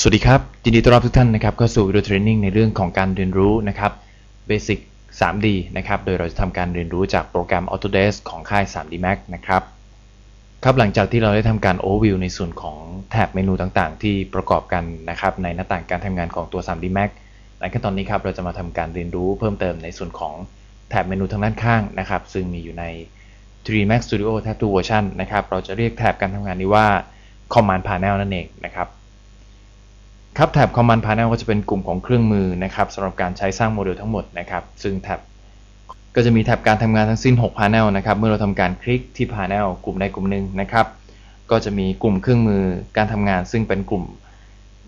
สวัสดีครับ ยินดีต้อนรับทุกท่านนะครับเข้าสู่วิดีโอเทรนนิ่งในเรื่องของการเรียนรู้นะครับ Basic 3D นะครับ โดยเราจะทำการเรียนรู้จากโปรแกรม Autodesk ของค่าย 3D Max นะครับ ครับหลังจากที่เราได้ทำการ Overview ในส่วนของแท็บเมนูต่างๆ ที่ประกอบกันนะครับ ในหน้าต่างการทำงานของตัว 3D Max ในขั้นตอนนี้ครับเราจะมาทำการเรียนรู้เพิ่มเติมในส่วนของแท็บเมนูทางด้านข้างนะครับ ซึ่งมีอยู่ใน 3D Max Studio Tab 2 Version นะครับ เราจะเรียกแท็บการทำงานนี้ว่า Command Panel นั่นเองนะครับ ครับแท็บ Command Panel ก็จะเป็นกลุ่มของเครื่องมือนะครับสำหรับการใช้สร้างโมเดลทั้งหมดนะครับ ซึ่งแท็บก็จะมีแท็บการทำงานทั้งสิ้น 6 Panel นะครับ เมื่อเราทำการคลิกที่ Panel กลุ่มใดกลุ่มหนึ่งนะครับ ก็จะมีกลุ่มเครื่องมือการทำงาน ซึ่งเป็นกลุ่ม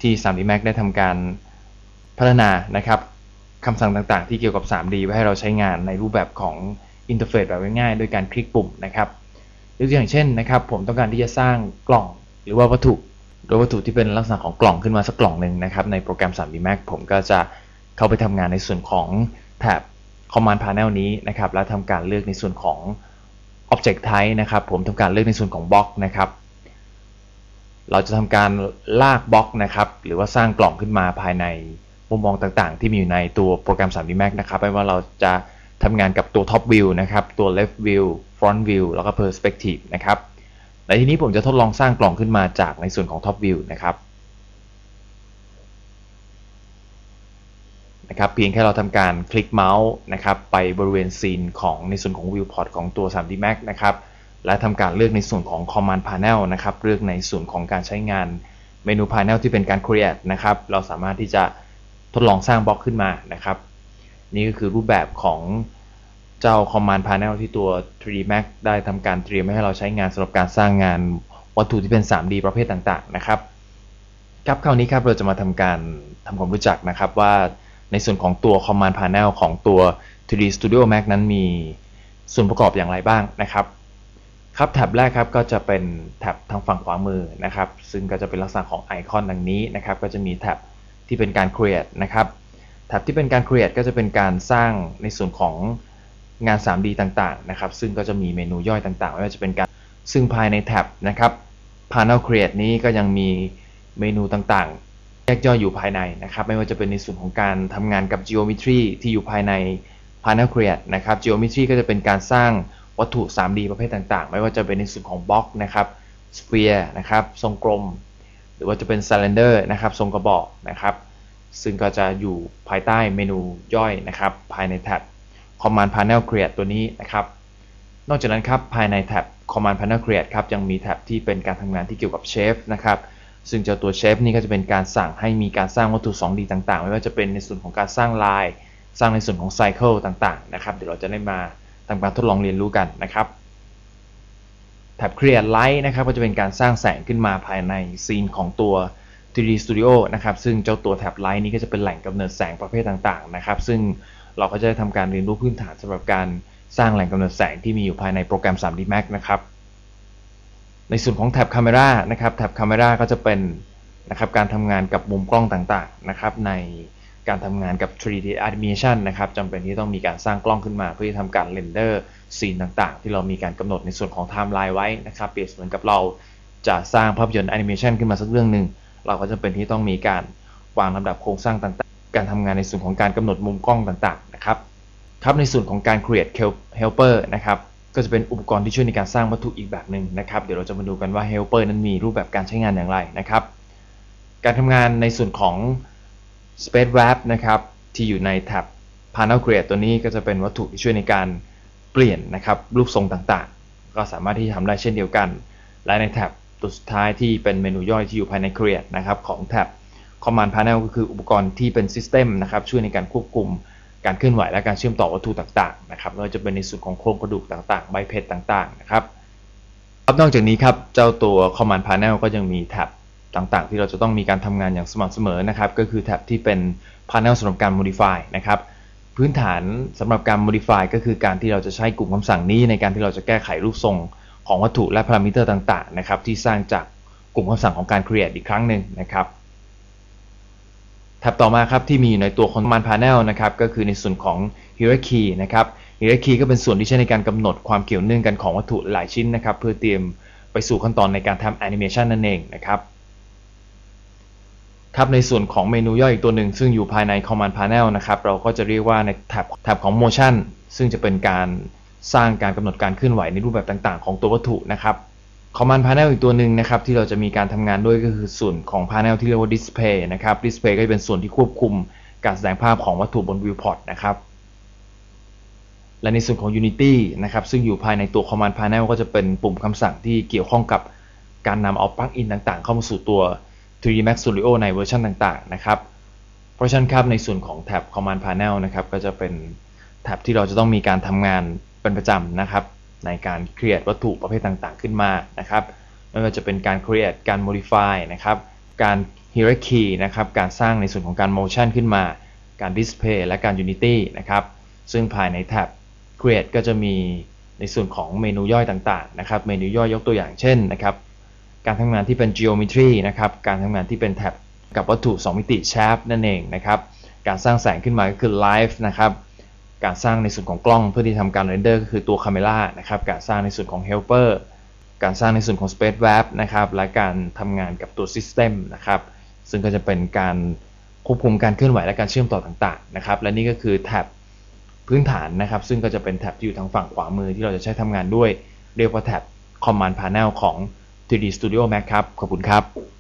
ที่ 3D Max ได้ทำการพัฒนานะครับคำสั่งต่างๆ ที่เกี่ยวกับ 3D ไว้ให้เราใช้งานในรูปแบบของอินเทอร์เฟซแบบง่ายๆโดยการคลิกปุ่มนะครับยกตัวอย่างเช่นนะครับ ผมต้องการที่จะสร้างกล่องหรือว่าวัตถุ โดยวัตถุที่เป็นลักษณะของกล่องขึ้นมาสักกล่องหนึ่งนะครับในโปรแกรม 3D Max ผมก็จะเข้าไปทำงานในส่วนของแท็บ Command Panel นี้นะครับแล้วทำการเลือกในส่วนของ Object Type นะครับผมทำการเลือกในส่วนของบล็อกนะครับเราจะทำการลากบล็อกนะครับหรือว่าสร้างกล่องขึ้นมาภายในมุมมองต่างๆ ที่มีอยู่ในตัวโปรแกรม 3D Max นะครับไม่ว่าเราจะทำงานกับตัว Top View นะครับตัว Left View Front View แล้วก็ Perspective นะครับ ในที่นี้ผมจะทดลองสร้างกล่องขึ้นมาจากในส่วนของ Top View นะครับนะครับเพียงแค่เราทำการคลิกเมาส์นะครับไปบริเวณซีนของในส่วนของ Viewport ของตัว 3D Max นะครับและทำการเลือกในส่วนของ Command Panel นะครับเลือกในส่วนของการใช้งานเมนู Panel ที่เป็นการ Create นะครับเราสามารถที่จะทดลองสร้างบล็อกขึ้นมานะครับ นี่ก็คือรูปแบบของ เจ้า Command Panel ที่ตัว 3D Max ได้ทำการเตรียมให้เราใช้งานสำหรับการสร้างงานวัตถุที่เป็น 3D ประเภทต่างๆ นะครับ ครับคราวนี้ครับเราจะมาทำการทำความรู้จักนะครับว่าในส่วนของตัว Command Panel ของตัว 3D Studio Max นั้นมีส่วนประกอบอย่างไรบ้างนะครับ ครับแท็บแรกครับก็จะเป็นแท็บทางฝั่งขวามือนะครับ ซึ่งก็จะเป็นลักษณะของไอคอนดังนี้นะครับ ก็จะมีแท็บที่เป็นการ create นะครับแท็บที่เป็นการ create ก็จะเป็นการสร้างในส่วนของ งาน 3D ต่างๆ นะครับ ซึ่งก็จะมีเมนูย่อยต่างๆ ไม่ว่าจะเป็นการ ซึ่งภายในแท็บนะครับ Panel Create นี้ก็ยังมีเมนูต่างๆ แยกย่อยอยู่ภายในนะครับ ไม่ว่าจะเป็นในส่วนของการทำงานกับ Geometry ที่อยู่ภายใน Panel Create นะครับ Geometry ก็จะเป็นการสร้างวัตถุ 3D ประเภทต่างๆ ไม่ว่าจะเป็นในส่วนของบล็อกนะครับ Sphere นะครับ ทรงกลม หรือว่าจะเป็น Cylinder นะครับ ทรงกระบอกนะครับ ซึ่งก็จะอยู่ภายใต้เมนูย่อยนะครับ ภายในแท็บ Command Panel Create ตัวนี้นะครับ นอกจากนั้นครับภายในแท็บ Command Panel Create ครับยังมีแท็บที่เป็นการทำงานที่เกี่ยวกับ Shape นะครับซึ่งเจ้าตัว Shape นี่ก็จะเป็นการสั่งให้มีการสร้างวัตถุ 2D ต่างๆ ไม่ว่าจะเป็นในส่วนของการสร้างลาย สร้างในส่วนของ Cycle ต่างๆนะครับ เดี๋ยวเราจะได้มาทำการทดลองเรียนรู้กันนะครับแท็บ Create Light นะครับก็จะเป็นการสร้างแสงขึ้นมาภายในซีนของตัว 3D Studio นะครับซึ่งเจ้าตัวแท็บ Light นี้ก็จะเป็นแหล่งกำเนิดแสงประเภทต่างๆนะครับ ซึ่ง เราก็จะทำการเรียนรู้พื้นฐานสำหรับการสร้างแหล่งกำเนิดแสงที่มีอยู่ภายในโปรแกรม 3D Max นะครับ ในส่วนของแท็บ Camera นะครับแท็บ Camera ก็จะเป็นนะครับการทำงานกับมุมกล้องต่างๆนะครับในการทำงานกับ 3D Animation นะครับจำเป็นที่ต้องมีการสร้างกล้องขึ้นมา เพื่อที่ทำการเรนเดอร์ซีนต่างๆ ที่เรามีการกำหนดในส่วนของไทม์ไลน์ไว้นะครับเปรียบเสมือนกับเราจะสร้างภาพยนตร์แอนิเมชันขึ้นมาสักเรื่องหนึ่งเราก็จะเป็นที่ต้องมีการวางลำดับโครงสร้างต่างๆ การทำงานในส่วนของการกำหนดมุมกล้องต่างๆนะครับครับในส่วนของการ create helper นะครับก็จะเป็นอุปกรณ์ที่ช่วยในการสร้างวัตถุอีกแบบหนึ่งนะครับเดี๋ยวเราจะมาดูกันว่า helper นั้นมีรูปแบบการใช้งานอย่างไรนะครับการทำงานในส่วนของ space wrap นะครับที่อยู่ในแท็บ panel create ตัวนี้ก็จะเป็นวัตถุที่ช่วยในการเปลี่ยนนะครับรูปทรงต่างๆ ก็สามารถที่จะทำได้เช่นเดียวกัน และในแท็บตัวสุดท้ายที่เป็นเมนูย่อยที่อยู่ภายใน create นะครับของแท็บ command panel ก็คืออุปกรณ์ที่เป็น system นะครับช่วยในการควบคุมการเคลื่อนไหวและการเชื่อมต่อวัตถุต่างๆนะครับไม่ว่าจะเป็นในส่วนของโครงกระดูกต่างๆ ใบเพชรต่างๆนะครับครับนอกจากนี้ครับเจ้าตัว command panel ก็ยังมีแท็บต่างๆ ที่เราจะต้องมีการทำงานอย่างสม่ำเสมอนะครับก็คือแท็บที่เป็น panel สำหรับการ modify นะครับพื้นฐานสำหรับการ modify ก็คือการที่เราจะใช้กลุ่มคำสั่งนี้ ในการที่เราจะแก้ไขรูปทรงของวัตถุและพารามิเตอร์ต่างๆนะครับที่สร้างจากกลุ่มคำสั่งของการ create อีกครั้งหนึ่งนะครับ แท็บต่อมาครับที่มีอยู่ในตัว Command Panel นะครับก็คือในส่วนของ Hierarchy นะครับ Hierarchy ก็เป็นส่วนที่ใช้ในการกำหนดความเกี่ยวเนื่องกันของวัตถุหลายชิ้นนะครับเพื่อเตรียมไปสู่ขั้นตอนในการทำ Animation นั่นเองนะครับครับในส่วนของเมนูย่อยอีกตัวหนึ่งซึ่งอยู่ภายใน Command Panel นะครับเราก็จะเรียกว่าในแท็บแท็บของ Motion ซึ่งจะเป็นการสร้างการกำหนดการเคลื่อนไหวในรูปแบบต่างๆ ของตัววัตถุนะครับ Command Panel อีกตัวหนึ่งนะครับที่เราจะมีการทำงานด้วยก็คือส่วนของ Panel ที่เรียกว่า Display นะครับ Display ก็จะเป็นส่วนที่ควบคุมการแสดงภาพของวัตถุบน Viewport นะครับ และในส่วนของ Unity นะครับซึ่งอยู่ภายในตัว Command Panel ก็จะเป็นปุ่มคำสั่งที่เกี่ยวข้องกับการนำเอาปลั๊กอินต่างๆ เข้ามาสู่ตัว 3D Max Studio ในเวอร์ชันต่างๆนะครับ เพราะฉะนั้นครับในส่วนของแท็บ Command Panel นะครับก็จะเป็นแท็บที่เราจะต้องมีการทำงานเป็นประจำนะครับ ในการ create วัตถุประเภทต่างๆ ขึ้นมานะครับไม่ว่าจะเป็นการ create การ modify นะครับการ hierarchy นะครับการสร้างในส่วนของการ motion ขึ้นมา การ display และการ unity นะครับซึ่งภายในแท็บ create ก็จะมีในส่วนของเมนูย่อยต่างๆนะครับเมนูย่อยยกตัวอย่างเช่นนะครับการทำงานที่เป็น geometry นะครับการทำงานที่เป็นแท็บกับวัตถุ 2 มิติ shape นั่นเองนะครับการสร้างแสงขึ้นมาก็คือ live นะครับ การสร้างในส่วนของกล้องเพื่อที่ทำการเรนเดอร์ก็คือตัว camera นะครับ การสร้างในส่วนของ helper การสร้างในส่วนของ space wrap นะครับ และการทำงานกับตัว system นะครับ ซึ่งก็จะเป็นการควบคุมการเคลื่อนไหวและการเชื่อมต่อต่าง ๆ นะครับ และนี่ก็คือแท็บพื้นฐานนะครับ ซึ่งก็จะเป็นแท็บที่อยู่ทางฝั่งขวามือที่เราจะใช้ทำงานด้วย เรียกว่าแท็บ Command Panel ของ 3D Studio Max ครับ ขอบคุณครับ